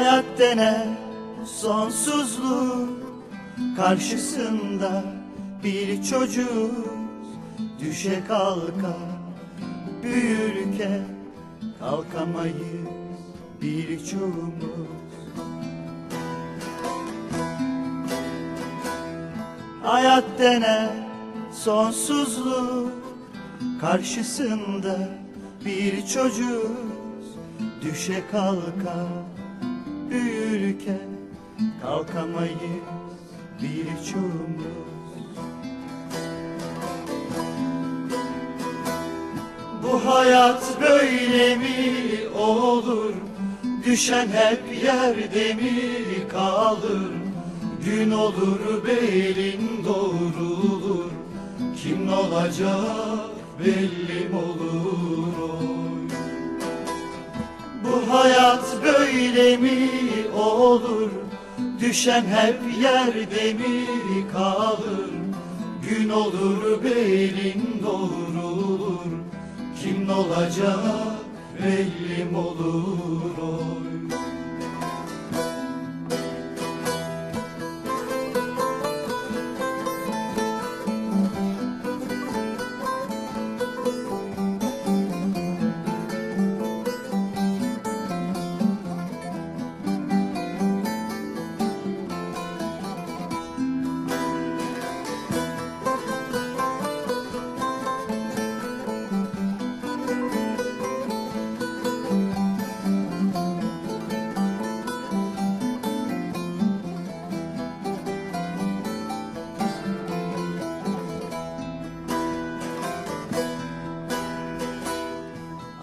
Hayat denen sonsuzluk karşısında bir çocuk düşe kalka büyürken kalkamayız birçoğumuz. Hayat denen sonsuzluk karşısında bir çocuk düşe kalka büyürken kalkamayız birçoğumuz. Bu hayat böyle mi olur? Düşen hep yerde mi kalır? Gün olur belin doğrulur Kim olacak belli olur Bu hayat böyle mi olur? Düşen hep yerde mi kalır. Gün olur belin doğrulur Kim olacak belli mi olur oy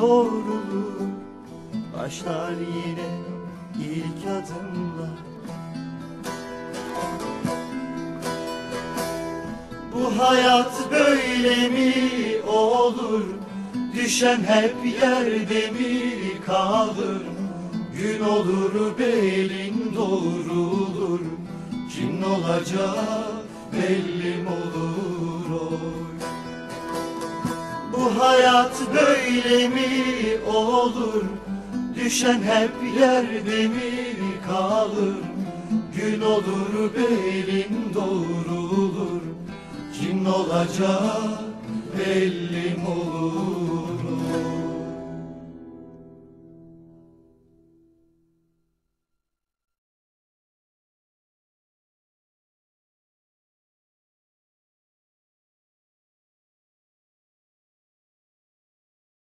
doğrulur Başlar yine ilk adımlar Bu hayat böyle mi olur? Düşen hep yerde mi kalır? Gün olur belin doğrulur. Kim olacak belli olur hayat böyle mi olur? Düşen hep yerde mi kalır? Gün olur belin doğrulur. Kim olacak belli mi olur